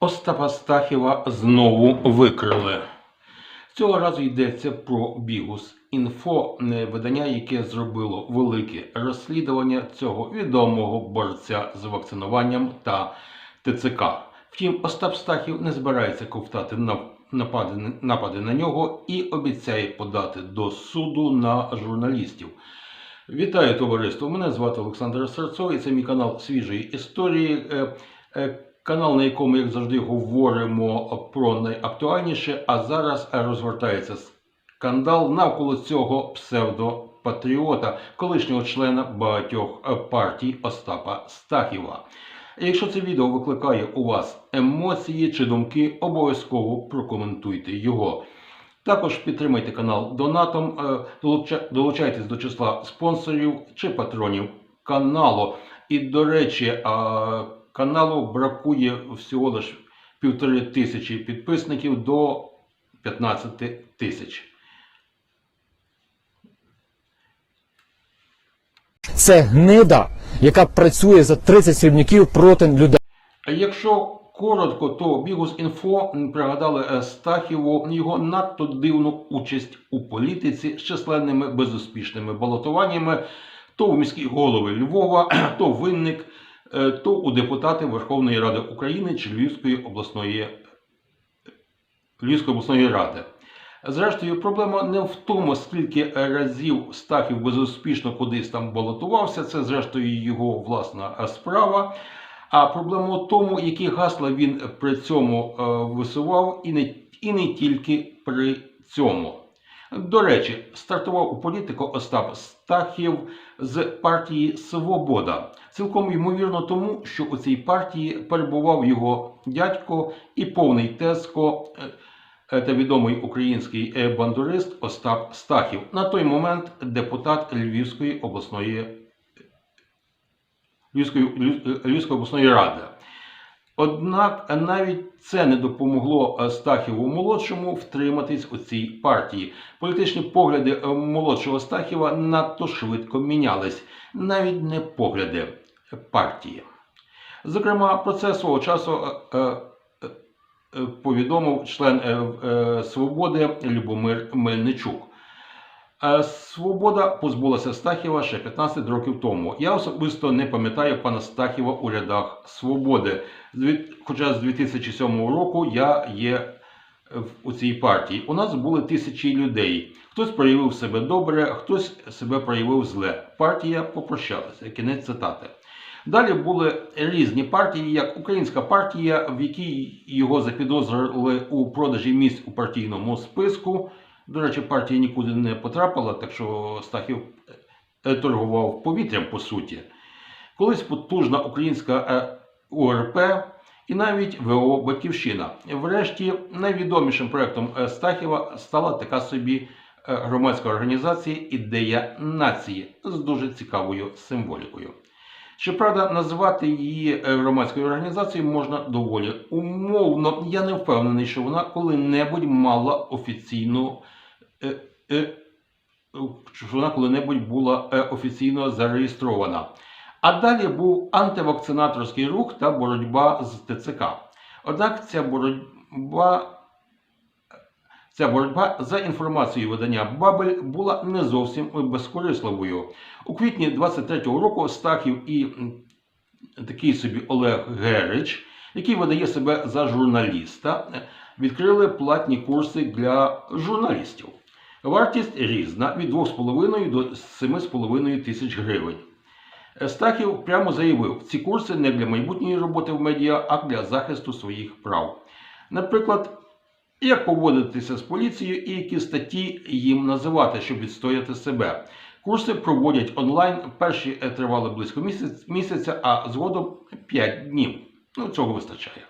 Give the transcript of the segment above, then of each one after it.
Остапа Стахіва знову викрили. Цього разу йдеться про Бігус інфо, е, видання, яке зробило велике розслідування цього відомого борця з вакцинуванням та ТЦК. Втім, Остап Стахів не збирається ковтати напади, напади на нього і обіцяє подати до суду на журналістів. Вітаю товариство! Мене звати Олександр Серцов і це мій канал свіжої історії. Канал, на якому, як завжди, говоримо про найактуальніше, а зараз розгортається скандал навколо цього псевдопатріота, колишнього члена багатьох партій Остапа Стахіва. Якщо це відео викликає у вас емоції чи думки, обов'язково прокоментуйте його. Також підтримайте канал донатом, е, долучайтесь до числа спонсорів чи патронів каналу. І, до речі, каналу бракує всього лише півтори тисячі підписників до 15 тисяч. Це гнида, яка працює за 30 срібняків проти людей. А Якщо коротко, то Бігус Інфо пригадали е, Стахіву його надто дивну участь у політиці з численними безуспішними балотуваннями то в міські голови Львова, то винник, то у депутати Верховної Ради України чи Львівської обласної, Львівської обласної ради. Зрештою, проблема не в тому, скільки разів Стахів безуспішно кудись там балотувався, це зрештою його власна е, справа. А проблема в тому, які гасла він при цьому е, висував, і не, і не тільки при цьому. До речі, стартував у політику Остап Стахів з партії Свобода. Цілком ймовірно тому, що у цій партії перебував його дядько і повний тезко е, е, та відомий український е, бандурист Остап Стахів. На той момент депутат Львівської обласної Львівської, Львівської обласної ради. Однак навіть це не допомогло Стахіву молодшому втриматись у цій партії. Політичні погляди е, молодшого Стахіва надто швидко мінялись, навіть не погляди партії. Зокрема, про це свого часу е, е, повідомив член Свободи Любомир Мельничук. Е, Свобода позбулася Стахіва ще 15 років тому. Я особисто не пам'ятаю пана Стахіва у рядах Свободи. Хоча з 2007 року я є у цій партії. У нас були тисячі людей. Хтось проявив себе добре, хтось себе проявив зле. Партія попрощалася. Кінець цитати. Далі були різні партії, як Українська партія, в якій його запідозрили у продажі місць у партійному списку. До речі, партія нікуди не потрапила, так що Стахів е, торгував повітрям по суті. Колись потужна українська е, УРП і навіть ВО Батьківщина. Врешті найвідомішим проектом е, Стахіва стала така собі громадська організація Ідея нації з дуже цікавою символікою. Щоправда, називати її громадською організацією можна доволі умовно. Я не впевнений, що вона коли-небудь мала офіційну що вона коли-небудь була е, офіційно зареєстрована. А далі був антивакцинаторський рух та боротьба з ТЦК. Однак ця боротьба, ця боротьба за інформацією видання Бабель була не зовсім безкорисливою. У квітні 23-го року Стахів і такий собі Олег Герич, який видає себе за журналіста, е, відкрили платні курси для журналістів. Вартість різна від 2,5 до 7,5 тисяч гривень. Стахів прямо заявив, ці курси не для майбутньої роботи в медіа, а для захисту своїх прав. Наприклад, як поводитися з поліцією і які статті їм називати, щоб відстояти себе. Курси проводять онлайн. Перші тривали близько місяця, а згодом 5 днів. Ну, цього вистачає.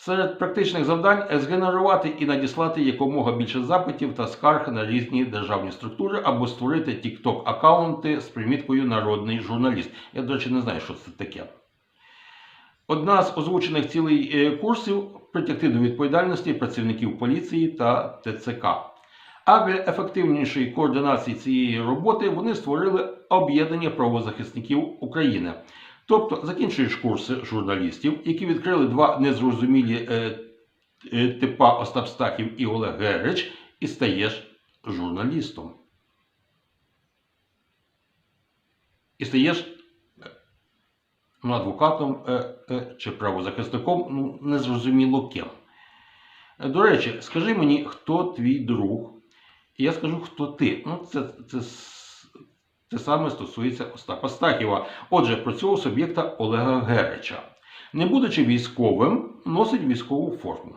Серед практичних завдань згенерувати і надіслати якомога більше запитів та скарг на різні державні структури або створити TikTok аккаунти з приміткою Народний журналіст. Я, до речі, не знаю, що це таке. Одна з озвучених цілей е, курсів притягти до відповідальності працівників поліції та ТЦК. А для ефективнішої координації цієї роботи вони створили об'єднання правозахисників України. Тобто закінчуєш курси журналістів, які відкрили два незрозумілі е, е, типа Остап Стахів і Олег Герич, і стаєш журналістом. І стаєш ну, адвокатом е, е, чи правозахисником, ну, незрозуміло ким. До речі, скажи мені, хто твій друг, і я скажу, хто ти. Ну, це, це, це саме стосується Остапа Стахіва. Отже, про цього суб'єкта Олега Герича. Не будучи військовим, носить військову форму.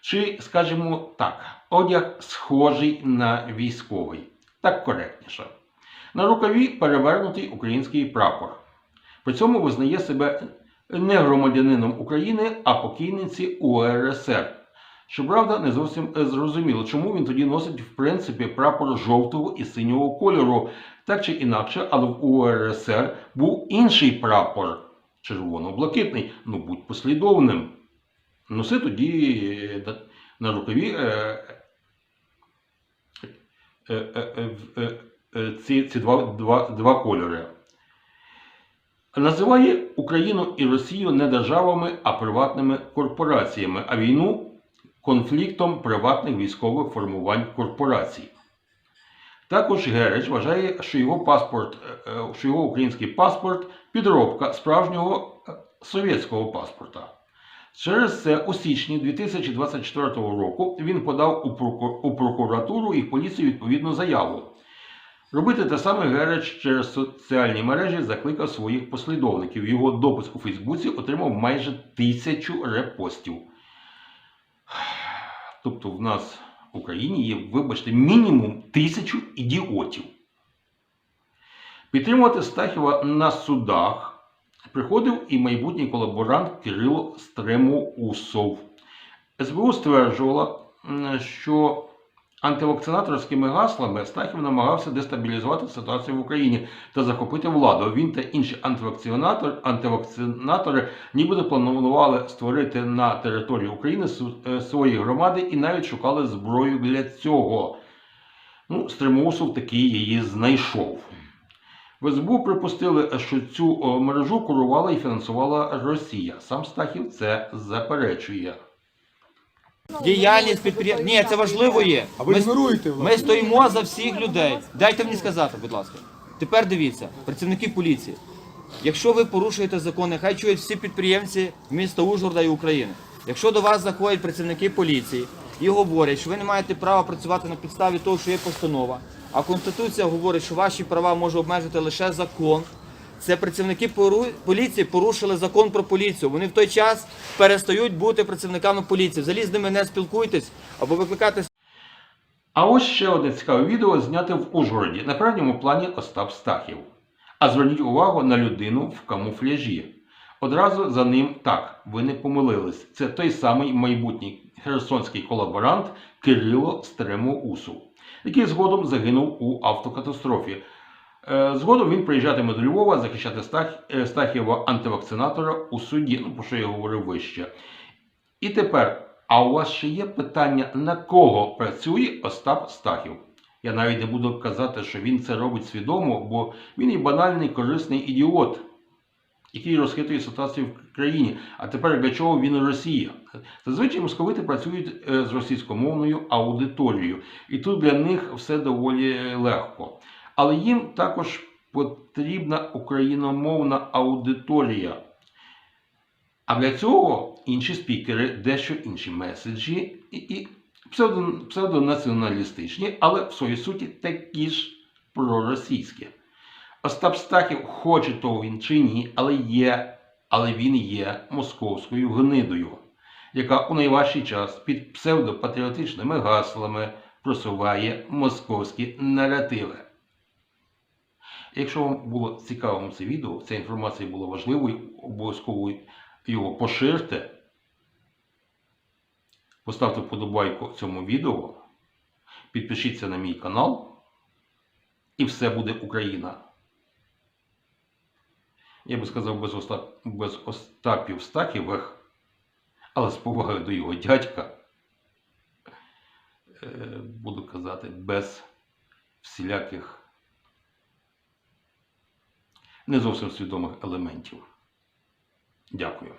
Чи, скажімо так, одяг схожий на військовий. Так коректніше. На рукаві перевернутий український прапор. При цьому визнає себе не громадянином України, а покійниці УРСР. Щоправда, не зовсім е, зрозуміло, чому він тоді носить в принципі прапор жовтого і синього кольору, так чи інакше, але в УРСР був інший прапор червоно-блакитний. Ну будь послідовним. Носи тоді е, на- рукаві е, е, е, е, е, е, ці, ці два, два, два кольори. Називає Україну і Росію не державами, а приватними корпораціями, а війну конфліктом приватних військових формувань корпорацій. Також Герич вважає, що його паспорт, е, е, що його український паспорт підробка справжнього е, совєтського паспорта. Через це у січні 2024 року він подав у, прокуратуру і в поліцію відповідну заяву. Робити те саме Герич через соціальні мережі закликав своїх послідовників. Його допис у Фейсбуці отримав майже тисячу репостів. Тобто в нас в Україні є, вибачте, мінімум тисячу ідіотів. Підтримувати Стахіва на судах приходив і майбутній колаборант Кирило Стремоусов. СБУ стверджувала, що антивакцинаторськими гаслами Стахів намагався дестабілізувати ситуацію в Україні та захопити владу. Він та інші антивакцинатор, антивакцинатори нібито планували створити на території України е, свої громади і навіть шукали зброю для цього. Ну, Стримусов таки її знайшов. В СБУ припустили, що цю мережу курувала і фінансувала Росія. Сам Стахів це заперечує. Діяльність підприємств. Ні, це важливо є. А ви Ми, ігноруєте ми стоїмо за всіх людей. Дайте мені сказати, будь ласка. Тепер дивіться, працівники поліції. Якщо ви порушуєте закони, хай чують всі підприємці міста Ужгорода і України. Якщо до вас заходять працівники поліції і говорять, що ви не маєте права працювати на підставі того, що є постанова, а Конституція говорить, що ваші права може обмежити лише закон. Це працівники поліції порушили закон про поліцію. Вони в той час перестають бути працівниками поліції. Взагалі з ними не спілкуйтесь або викликати А ось ще одне цікаве відео зняте в Ужгороді на передньому плані Остап Стахів. А зверніть увагу на людину в камуфляжі. Одразу за ним так, ви не помилились. Це той самий майбутній херсонський колаборант Кирило Стремоусов, який згодом загинув у автокатастрофі. Е, Згодом він приїжджатиме до Львова захищати Стах... е, Стахіва антивакцинатора у суді, ну про що я говорив вище. І тепер, а у вас ще є питання, на кого працює Остап Стахів? Я навіть не буду казати, що він це робить свідомо, бо він і банальний корисний ідіот, який розхитує ситуацію в країні. А тепер для чого він Росія? Зазвичай московити працюють е, з російськомовною аудиторією, і тут для них все доволі легко. Але їм також потрібна україномовна аудиторія. А для цього інші спікери, дещо інші меседжі і, і псевдонаціоналістичні, але в своїй суті такі ж проросійські. Остап Стахів, хоче того він чи ні, але є, але він є московською гнидою, яка у найважчий час під псевдопатріотичними гаслами просуває московські наративи. Якщо вам було цікавим це відео, ця інформація була важливою, обов'язково його поширте. Поставте вподобайку цьому відео, підпишіться на мій канал, і все буде Україна. Я би сказав без, Остап, без Остапів Стахівих, але з повагою до його дядька, е, буду казати, без всіляких не зовсім свідомих елементів. Дякую.